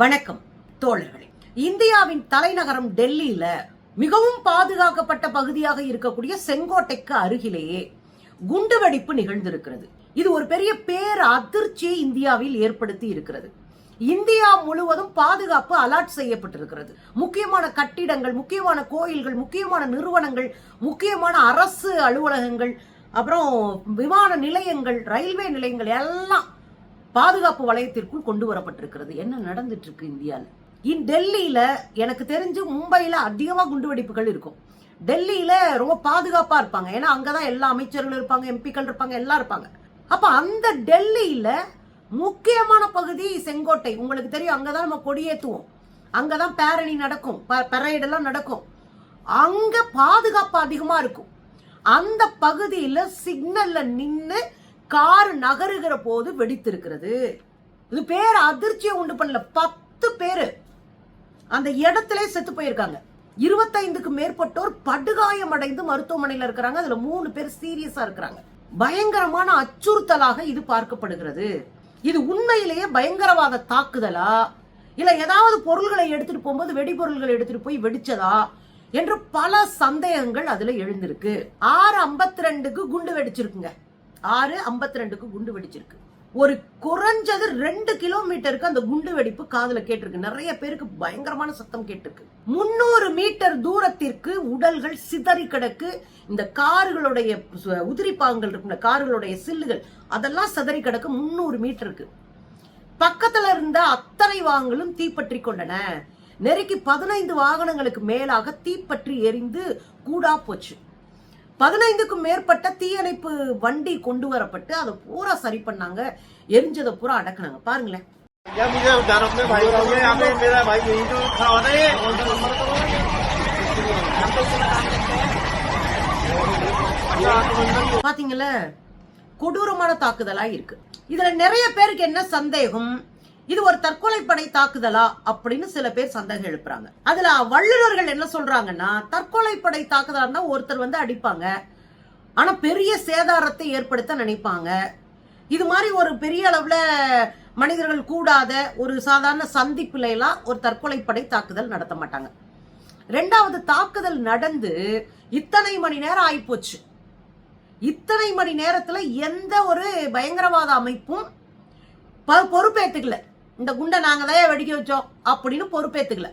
வணக்கம் தோழர்களே. இந்தியாவின் தலைநகரம் டெல்லியில மிகவும் பாதுகாக்கப்பட்ட பகுதியாக இருக்கக்கூடிய செங்கோட்டைக்கு அருகிலேயே குண்டுவெடிப்பு நிகழ்ந்திருக்கிறது. இது ஒரு பெரிய பேர் அதிர்ச்சியை இந்தியாவில் ஏற்படுத்தி இருக்கிறது. இந்தியா முழுவதும் பாதுகாப்பு அலர்ட் செய்யப்பட்டிருக்கிறது. முக்கியமான கட்டிடங்கள் முக்கியமான கோயில்கள் முக்கியமான நிறுவனங்கள் முக்கியமான அரசு அலுவலகங்கள் அப்புறம் விமான நிலையங்கள் ரயில்வே நிலையங்கள் எல்லாம் பாதுகாப்பு வளையத்திற்குள் கொண்டு வரப்பட்டிருக்கிறது. என்ன நடந்துட்டு இருக்கு இந்தியாவில் இன் டெல்லியில எனக்கு தெரிஞ்சு மும்பையில அதிகமா குண்டுவெடிப்புகள் இருக்கும். டெல்லியில ரொம்ப பாதுகாப்பா இருப்பாங்க. ஏன்னா அங்கதான் எல்லா அமைச்சர்களும் இருப்பாங்க எம்பிக்கள் இருப்பாங்க எல்லாம் இருப்பாங்க. அப்ப அந்த டெல்லியில முக்கியமான பகுதி செங்கோட்டை. உங்களுக்கு தெரியும் அங்கதான் நம்ம கொடியேற்றுவோம் அங்கதான் பேரணி நடக்கும். பரேட் நடக்கும். அங்க பாதுகாப்பு அதிகமா இருக்கும். அந்த பகுதியில சிக்னல்ல நின்று கார் நகருகிற போது வெடித்திருக்கிறது. இது பேர் அதிர்ச்சியை உண்டு பண்ணல. பத்து பேரு அந்த இடத்துல செத்து போயிருக்காங்க. இருபத்தைந்துக்கு மேற்பட்டோர் படுகாயம் அடைந்து மருத்துவமனையில் இருக்கிறாங்க. அதுல மூணு பேர் சீரியஸா இருக்கிறாங்க. பயங்கரமான அச்சுறுத்தலாக இது பார்க்கப்படுகிறது. இது உண்மையிலேயே பயங்கரவாத தாக்குதலா? இல்ல ஏதாவது பொருள்களை எடுத்துட்டு போகும்போது வெடிபொருள்களை எடுத்துட்டு போய் வெடிச்சதா? என்று பல சந்தேகங்கள் அதுல எழுந்திருக்கு. ஆறு ஐம்பத்தி ரெண்டுக்கு குண்டு வெடிச்சிருக்குங்க. ஆறு ஐம்பத்தி ரெண்டுக்கு குண்டு வெடிச்சிருக்கு. ஒரு குறைஞ்சது ரெண்டு கிலோமீட்டருக்கு அந்த குண்டு வெடிப்பு காதுல கேட்டிருக்கு. நிறைய பேருக்கு பயங்கரமான சத்தம் கேட்டிருக்கு. முன்னூறு மீட்டர் தூரத்திற்கு உடல்கள் சிதறி கிடக்கு. இந்த கார்களுடைய உதிரிப்பாங்கள் இருக்கும் கார்களுடைய சில்லுகள் அதெல்லாம் சிதறி கிடக்கு. முன்னூறு மீட்டருக்கு. பக்கத்துல இருந்த அத்தனை வாகனங்களும் தீப்பற்றி கொண்டன. நெருக்கி பதினைந்து வாகனங்களுக்கு மேலாக தீப்பற்றி எரிந்து கூடா போச்சு. பதினைந்துக்கும் மேற்பட்ட தீயணைப்பு வண்டி கொண்டு வரப்பட்டு அதை பூரா சரி பண்ணாங்க. எரிஞ்சதை பூரா அடக்குனாங்க. பாருங்களேன். பாத்தீங்களா? கொடூரமான தாக்குதலா இருக்கு இதுல நிறைய பேருக்கு என்ன சந்தேகம்? இது ஒரு தற்கொலை படை தாக்குதலா அப்படின்னு சில பேர் சந்தேகம் எழுப்புறாங்க. அதுல வல்லுநர்கள் என்ன சொல்றாங்கன்னா தற்கொலைப்படை தாக்குதலா இருந்தா ஒருத்தர் வந்து அடிப்பாங்க. ஆனா பெரிய சேதாரத்தை ஏற்படுத்த நினைப்பாங்க. இது மாதிரி ஒரு பெரிய அளவுல மனிதர்கள் கூடாத ஒரு சாதாரண சந்திப்புல எல்லாம் ஒரு தற்கொலைப்படை தாக்குதல் நடத்த மாட்டாங்க. ரெண்டாவது தாக்குதல் நடந்து இத்தனை மணி நேரம் ஆயிப்போச்சு. இத்தனை மணி நேரத்துல எந்த ஒரு பயங்கரவாத அமைப்பும் ப- பொறுப்பேத்துக்கல. இந்த குண்டை நாங்கள் தான் வெடிக்க வச்சோம் அப்படின்னு பொறுப்பேற்றுக்கல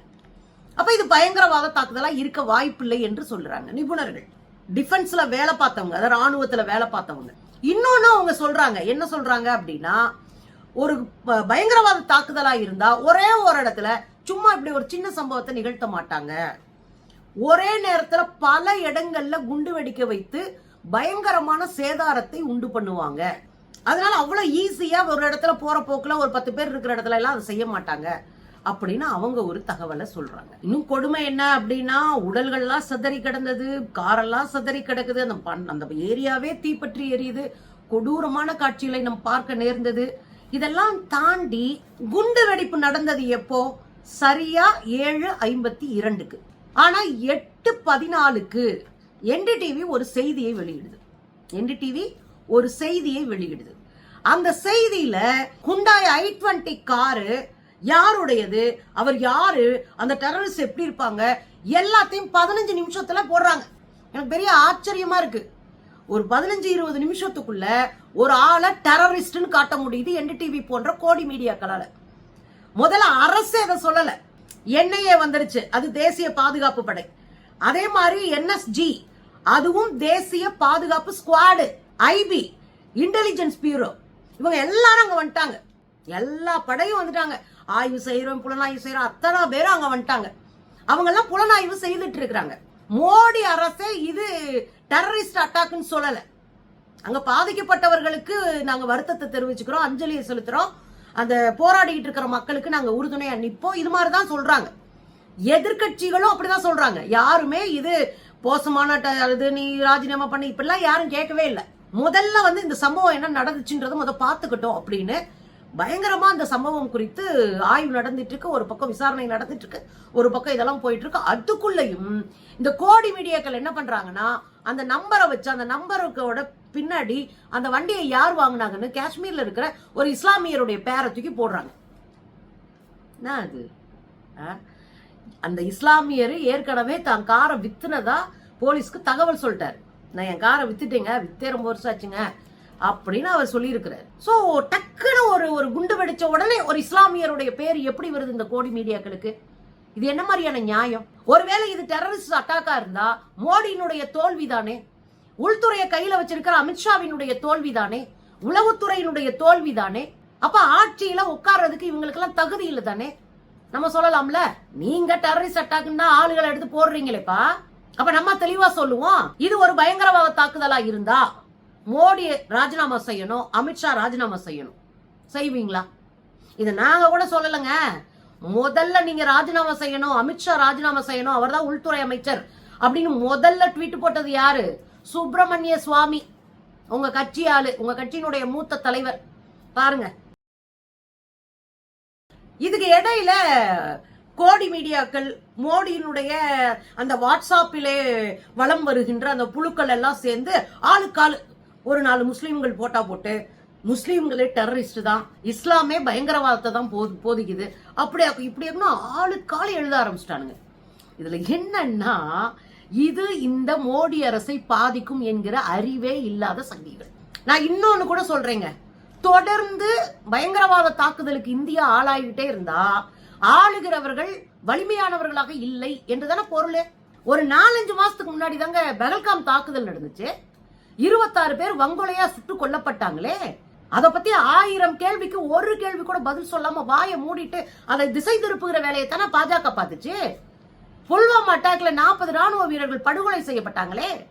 அப்போ இது பயங்கரவாத தாக்குதலாக இருக்க வாய்ப்பில்லை என்று சொல்கிறாங்க நிபுணர்கள். டிஃபென்ஸில் வேலை பார்த்தவங்க அதாவது ராணுவத்தில் வேலை பார்த்தவங்க. இன்னொன்று அவங்க சொல்கிறாங்க என்ன சொல்கிறாங்க அப்படின்னா ஒரு ப- பயங்கரவாத தாக்குதலாக இருந்தால் ஒரே ஒரு இடத்துல சும்மா இப்படி ஒரு சின்ன சம்பவத்தை நிகழ்த்த மாட்டாங்க. ஒரே நேரத்தில் பல இடங்கள்ல குண்டு வெடிக்க வைத்து பயங்கரமான சேதாரத்தை உண்டு பண்ணுவாங்க. அதனால அவ்வளோ ஈஸியாக ஒரு இடத்துல போகிற போக்கில் ஒரு பத்து பேர் இருக்கிற இடத்துல எல்லாம் அதை செய்ய மாட்டாங்க. அப்படின்னு அவங்க ஒரு தகவலை சொல்றாங்க. இன்னும் கொடுமை என்ன அப்படின்னா உடல்கள்லாம் சிதறி கிடந்தது காரெல்லாம் சிதறி கிடக்குது. அந்த பண்- அந்த ஏரியாவே தீப்பற்றி எரியுது. கொடூரமான காட்சிகளை நம்ம பார்க்க நேர்ந்தது. இதெல்லாம் தாண்டி குண்டு வெடிப்பு நடந்தது எப்போ? சரியா ஏழு ஐம்பத்தி இரண்டுக்கு. ஆனா எட்டு பதினாலுக்கு என்டிடிவி ஒரு செய்தியை வெளியிடுது. என்டிடிவி ஒரு செய்தியை வெளியிடுது. அந்த செய்தியில குண்டாய் ஐ டுவெண்ட்டி காரு யாருடையது? அவர் யாரு? அந்த டெரரிஸ்ட் எப்படி இருப்பாங்க? எல்லாத்தையும் பதினஞ்சு நிமிஷத்துல போடுறாங்க. எனக்கு பெரிய ஆச்சரியமா இருக்கு. ஒரு பதினஞ்சு இருபது நிமிஷத்துக்குள்ள ஒரு ஆளை டெரரிஸ்ட்னு காட்ட முடியுது என்டிடிவி போன்ற கோடி மீடியாக்களால. முதல்ல அரசு அதை சொல்லல. என்ஐஏ வந்துருச்சு. அது தேசிய பாதுகாப்பு படை. அதே மாதிரி என்எஸ்ஜி அதுவும் தேசிய பாதுகாப்பு ஸ்குவாடு ஐபி இன்டெலிஜென்ஸ் பியூரோ இவங்க எல்லாரும் அங்கே வந்துட்டாங்க. எல்லா படையும் வந்துட்டாங்க. ஆய்வு செய்கிறோம் புலனாய்வு செய்கிறோம் அத்தனை பேரும் அங்கே வந்துட்டாங்க. அவங்கெல்லாம் புலனாய்வு செய்துட்டு இருக்கிறாங்க. மோடி அரசே இது டெரரிஸ்ட் அட்டாக்குன்னு சொல்லலை. அங்கே பாதிக்கப்பட்டவர்களுக்கு நாங்கள் வருத்தத்தை தெரிவிச்சுக்கிறோம் அஞ்சலியை செலுத்துகிறோம் அந்த போராடிக்கிட்டு இருக்கிற மக்களுக்கு நாங்கள் உறுதுணையாக நிற்போம் இது மாதிரி தான் சொல்கிறாங்க எதிர்க்கட்சிகளும் அப்படிதான் சொல்கிறாங்க யாருமே இது மோசமான ட- இது நீ ராஜினாமா பண்ணி இப்படிலாம் யாரும் கேட்கவே இல்லை. முதல்ல வந்து இந்த சம்பவம் என்ன நடந்துச்சுன்றதை முத பார்த்துக்கிட்டோம் அப்படின்னு. பயங்கரமா அந்த சம்பவம் குறித்து ஆய்வு நடந்துட்டு இருக்கு ஒரு பக்கம் விசாரணை நடந்துட்டு இருக்கு ஒரு பக்கம் இதெல்லாம் போயிட்டு இருக்கு அதுக்குள்ளயும் இந்த கோடி மீடியாக்கள் என்ன பண்றாங்கன்னா அந்த நம்பரை வச்சு அந்த நம்பருக்கோட பின்னாடி அந்த வண்டியை யார் வாங்கினாங்கன்னு காஷ்மீர்ல இருக்கிற ஒரு இஸ்லாமியருடைய பேரை தூக்கி போடுறாங்க. என்ன அது? ஆ? அந்த இஸ்லாமியர் ஏற்கனவே தான் காரை வித்துனதா போலீஸ்க்கு தகவல் சொல்லிட்டாரு. நான் என் காரை வித்துட்டேங்க வித்தே ரொம்ப வருஷம் ஆச்சுங்க அப்படின்னு அவர் சொல்லியிருக்கிறார். ஸோ டக்குன்னு ஒரு ஒரு குண்டு வெடிச்ச உடனே ஒரு இஸ்லாமியருடைய பேர் எப்படி வருது இந்த கோடி மீடியாக்களுக்கு? இது என்ன மாதிரியான நியாயம்? ஒருவேளை இது டெரரிஸ்ட் அட்டாக்கா இருந்தா மோடியினுடைய தோல்விதானே? உள்துறையை கையில வச்சிருக்கிற அமித்ஷாவினுடைய தோல்விதானே? உளவுத்துறையினுடைய தோல்விதானே? அப்ப ஆட்சியில உட்கார்றதுக்கு இவங்களுக்கு எல்லாம் தகுதி இல்லை தானே நம்ம சொல்லலாம்ல? நீங்க டெரரிஸ்ட் அட்டாக்குன்னா ஆளுகளை எடுத்து போடுறீங்களேப்பா. அப்ப நம்ம தெளிவா சொல்லுவோம். இது ஒரு பயங்கரவாத தாக்குதலா இருந்தா மோடி ராஜினாமா செய்யணும் அமித்ஷா ராஜினாமா செய்யணும். செய்வீங்களா? இது நாங்க கூட சொல்லலைங்க. முதல்ல நீங்க ராஜினாமா செய்யணும் அமித்ஷா ராஜினாமா செய்யணும் அவர்தான் உள்துறை அமைச்சர். அப்படின்னு முதல்ல ட்வீட் போட்டது யாரு? சுப்பிரமணிய சுவாமி. உங்க கட்சி ஆளு உங்க கட்சியினுடைய மூத்த தலைவர். பாருங்க. இதுக்கு இடையில கோடி மீடியாக்கள் மோடியினுடைய அந்த வாட்ஸ்அப்பிலே வலம் வருகின்ற அந்த புழுக்கள் எல்லாம் சேர்ந்து ஆளுக்காள் ஒரு நாலு முஸ்லீம்கள் போட்டா போட்டு முஸ்லீம்களே டெரரிஸ்ட் தான் இஸ்லாமே பயங்கரவாதத்தை தான் போது போதிக்குது. அப்படியா இப்படி ஆளுக்காளு எழுத ஆரம்பிச்சிட்டானுங்க. இதுல என்னன்னா இது இந்த மோடி அரசை பாதிக்கும் என்கிற அறிவே இல்லாத சங்கிகள். நான் இன்னொன்னு கூட சொல்றேங்க. தொடர்ந்து பயங்கரவாத தாக்குதலுக்கு இந்தியா ஆளாகிட்டே இருந்தா ஆளுகிறவர்கள் வலிமையானவர்களாக இல்லை என்றுதான பொருள்? ஒரு நாலஞ்சு மாசத்துக்கு முன்னாடி தாங்க பெகல்காம் தாக்குதல் நடந்துச்சு. இருபத்தாறு பேர் வங்கொலையா சுட்டு கொல்லப்பட்டாங்களே. அதை பத்தி ஆயிரம் கேள்விக்கு ஒரு கேள்வி கூட பதில் சொல்லாம வாயை மூடிட்டு அதை திசை திருப்புகிற வேலையை தானே பாஜக பார்த்துச்சு. புல்வாமா அட்டாக்ல நாற்பது ராணுவ வீரர்கள் படுகொலை செய்யப்பட்டாங்களே.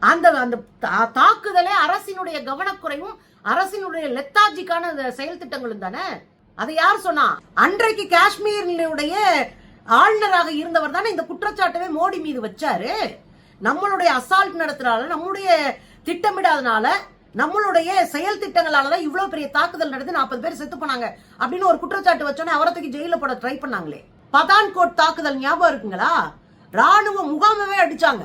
அந்த அந்த தா- தாக்குதலே அரசினுடைய கவனக்குறைவும் அரசினுடைய லெத்தாஜிக்கான அந்த செயல் திட்டங்களும் தானே? அதை யார் சொன்னா? அன்றைக்கு காஷ்மீருடைய ஆளுநராக இருந்தவர் தானே இந்த குற்றச்சாட்டவே மோடி மீது வச்சாரு. நம்மளுடைய அசால்ட் நடத்துறதால நம்மளுடைய திட்டமிடாதனால நம்மளுடைய செயல் திட்டங்களால தான் இவ்வளவு பெரிய தாக்குதல் நடந்து நாற்பது பேர் செத்து போனாங்க அப்படின்னு ஒரு குற்றச்சாட்டு வச்சோன்னே அவரை தூக்கி ஜெயில போட ட்ரை பண்ணாங்களே. பதான்கோட் தாக்குதல் ஞாபகம் இருக்குங்களா? ராணுவ முகாமவே அடிச்சாங்க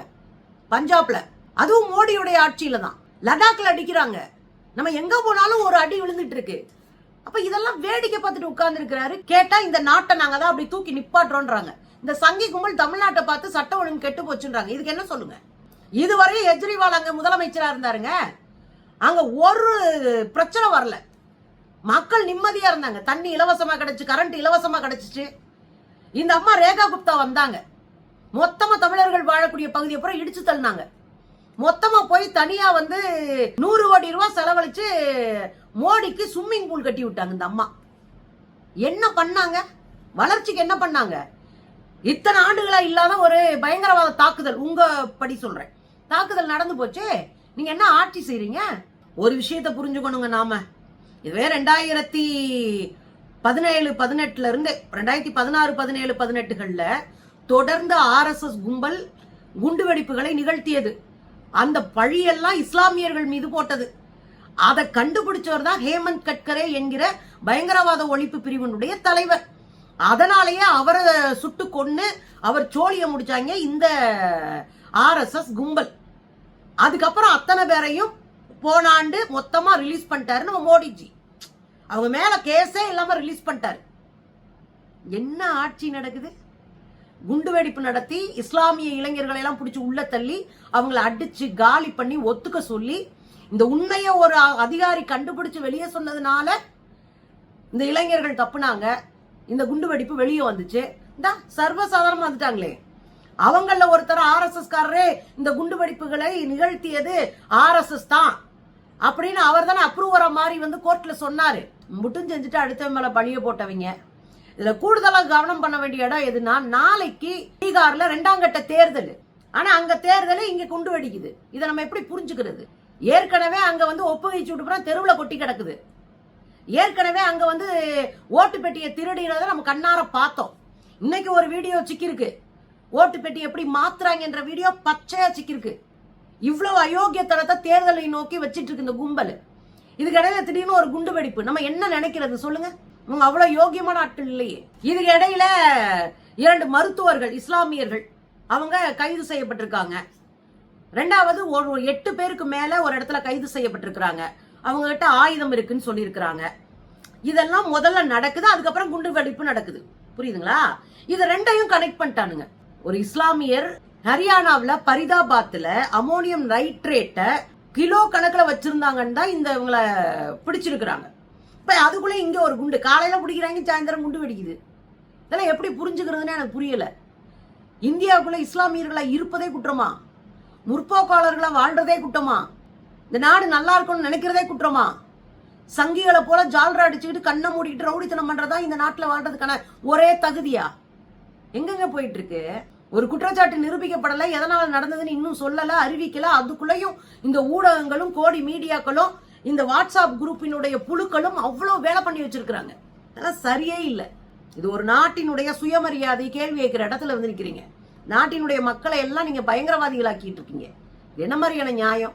பஞ்சாப்ல. அதுவும் மோடியுடைய ஆட்சியில தான் லடாக்ல அடிக்கிறாங்க. நம்ம எங்க போனாலும் ஒரு அடி விழுந்துட்டு இருக்கு. அப்ப இதெல்லாம் வேடிக்கை பார்த்துட்டு உட்கார்ந்து இருக்கிறாரு கேட்டா இந்த நாட்டை நாங்க தான் அப்படி தூக்கி நிப்பாட்டுறோன்றாங்க. இந்த சங்கி கும்பல் தமிழ்நாட்டை பார்த்து சட்ட ஒழுங்கு கெட்டு போச்சுன்றாங்க. இதுக்கு என்ன சொல்லுங்க? இதுவரை கெஜ்ரிவால் அங்க முதலமைச்சரா இருந்தாருங்க. அங்க ஒரு பிரச்சனை வரல. மக்கள் நிம்மதியா இருந்தாங்க. தண்ணி இலவசமா கிடைச்சு கரண்ட் இலவசமா கிடைச்சிச்சு. இந்த அம்மா ரேகா குப்தா வந்தாங்க. மொத்தமா தமிழர்கள் வாழக்கூடிய பகுதியை பூரா இடிச்சு தள்ளினாங்க. மொத்தமா போய் தனியா வந்து நூறு கோடி ரூபாய் செலவழிச்சு மோடிக்கு ஸ்விம்மிங் பூல் கட்டி விட்டாங்க இந்த அம்மா. என்ன பண்ணாங்க? வளர்ச்சிக்கு என்ன பண்ணாங்க? இத்தனை ஆண்டுகளா இல்லாத ஒரு பயங்கரவாத தாக்குதல். உங்க படி சொல்றேன். தாக்குதல் நடந்து போச்சு. நீங்க என்ன ஆட்சி செய்றீங்க? ஒரு விஷயத்த புரிஞ்சுக்கணுங்க நாம. இதுவே ரெண்டாயிரத்தி பதினேழு பதினெட்டுல இருந்து. ரெண்டாயிரத்தி பதினாறு பதினேழு பதினெட்டுகள்ல தொடர்ந்து ஆர்எஸ்எஸ் கும்பல் குண்டுவெடிப்புகளை நிகழ்த்தியது. அந்த பழியெல்லாம் இஸ்லாமியர்கள் மீது போட்டது. அதை கண்டுபிடிச்சவர் தான் ஹேமந்த் கட்கரே என்கிற பயங்கரவாத ஒழிப்பு பிரிவினுடைய தலைவர். அதனாலேயே அவரை சுட்டு கொண்டு அவர் சோழிய முடிச்சாங்க இந்த ஆர்எஸ்எஸ் கும்பல். அதுக்கப்புறம் அத்தனை பேரையும் போன ஆண்டு மொத்தமா ரிலீஸ் பண்ணிட்டாரு நம்ம மோடிஜி. அவங்க மேல கேஸே இல்லாம ரிலீஸ் பண்ணிட்டாரு. என்ன ஆட்சி நடக்குது? குண்டு வெடிப்பு நடத்தி இஸ்லாமிய இளைஞர்களை எல்லாம் பிடிச்சி உள்ள தள்ளி அவங்களை அடிச்சு காலி பண்ணி ஒத்துக்க சொல்லி இந்த உண்மையை ஒரு அ- அதிகாரி கண்டுபிடிச்சு வெளியே சொன்னதுனால இந்த இளைஞர்கள் தப்புனாங்க. இந்த குண்டு வெடிப்பு வெளியே வந்துச்சு. இந்த சர்வசாதாரணமா வந்துட்டாங்களே. அவங்கள ஒருத்தர் ஆர்எஸ்எஸ் காரரே இந்த குண்டு வெடிப்புகளை நிகழ்த்தியது ஆர்எஸ்எஸ் தான் அப்படின்னு அவர் தானே அப்ரூவரா மாதிரி வந்து கோர்ட்ல சொன்னாரு. முட்டும் செஞ்சுட்டு அடுத்த மேல பழிய போட்டவங்க. இதுல கூடுதலா கவனம் பண்ண வேண்டிய இடம் எதுனா நாளைக்கு பீகார்ல ரெண்டாம் கட்ட தேர்தல். ஆனா அங்க தேர்தல் இங்க குண்டு வெடிக்குது. இதை நம்ம எப்படி புரிஞ்சுக்கிறது? ஏற்கனவே அங்கே வந்து ஒப்புகை சூட்டுப்புறம் தெருவில் கொட்டி கிடக்குது. ஏற்கனவே அங்கே வந்து ஓட்டு பெட்டியை திருடினதை நம்ம கண்ணார பார்த்தோம். இன்னைக்கு ஒரு வீடியோ சிக்கிருக்கு ஓட்டு பெட்டி எப்படி மாத்துறாங்கன்ற வீடியோ பச்சையா சிக்கிருக்கு இவ்வளவு அயோக்கியத்தனத்தை தேர்தலை நோக்கி வச்சிட்டு இருக்கு இந்த கும்பல். இதுக்கிடையில திடீர்னு ஒரு குண்டு வெடிப்பு. நம்ம என்ன நினைக்கிறது சொல்லுங்க. இவங்க அவ்வளவு யோகியமான ஆட்கள் இல்லையே. இதுக்கு இடையில இரண்டு மருத்துவர்கள் இஸ்லாமியர்கள் அவங்க கைது செய்யப்பட்டிருக்காங்க. ரெண்டாவது ஒரு எட்டு பேருக்கு மேல ஒரு இடத்துல கைது செய்யப்பட்டிருக்கிறாங்க. அவங்க கிட்ட ஆயுதம் இருக்குன்னு சொல்லியிருக்கிறாங்க. இதெல்லாம் முதல்ல நடக்குது அதுக்கப்புறம் குண்டு வெடிப்பு நடக்குது. புரியுதுங்களா? இது ரெண்டையும் கனெக்ட் பண்ணிட்டானுங்க. ஒரு இஸ்லாமியர் ஹரியானாவில் பரிதாபாத்ல அமோனியம் நைட்ரேட்டை கிலோ கணக்குல வச்சிருந்தாங்கன்னு தான் இந்த இவங்கள பிடிச்சிருக்கிறாங்க. இப்ப அதுக்குள்ள இங்க ஒரு குண்டு. காலையில பிடிக்கிறாங்க சாயந்தரம் குண்டு வெடிக்குது. இதெல்லாம் எப்படி புரிஞ்சுக்கிறதுன்னு எனக்கு புரியல. இந்தியாவுக்குள்ள இஸ்லாமியர்களா இருப்பதே குற்றமா? முற்போக்காளர்களாக வாழ்றதே குற்றமா? இந்த நாடு நல்லா இருக்கணும்னு நினைக்கிறதே குற்றமா? சங்கிகளை போல ஜால்ரா அடிச்சுக்கிட்டு கண்ணை மூடிக்கிட்டு ரவுடித்தனம் பண்றதா இந்த நாட்டில் வாழ்றதுக்கான ஒரே தகுதியா? எங்கெங்க போயிட்டு இருக்கு ஒரு குற்றச்சாட்டு நிரூபிக்கப்படல எதனால நடந்ததுன்னு இன்னும் சொல்லல அறிவிக்கல அதுக்குள்ளேயும் இந்த ஊடகங்களும் கோடி மீடியாக்களும் இந்த வாட்ஸ்அப் குரூப்பினுடைய புழுக்களும் அவ்வளவு வேலை பண்ணி வச்சிருக்கிறாங்க. அதெல்லாம் சரியே இல்லை. இது ஒரு நாட்டினுடைய சுயமரியாதை கேள்வி கேட்கிற இடத்துல வந்து நிற்கிறீங்க நாட்டினுடைய மக்களை எல்லாம் நீங்க பயங்கரவாதிகளாக்கிட்டு இருக்கீங்க. என்ன மாதிரியான நியாயம்?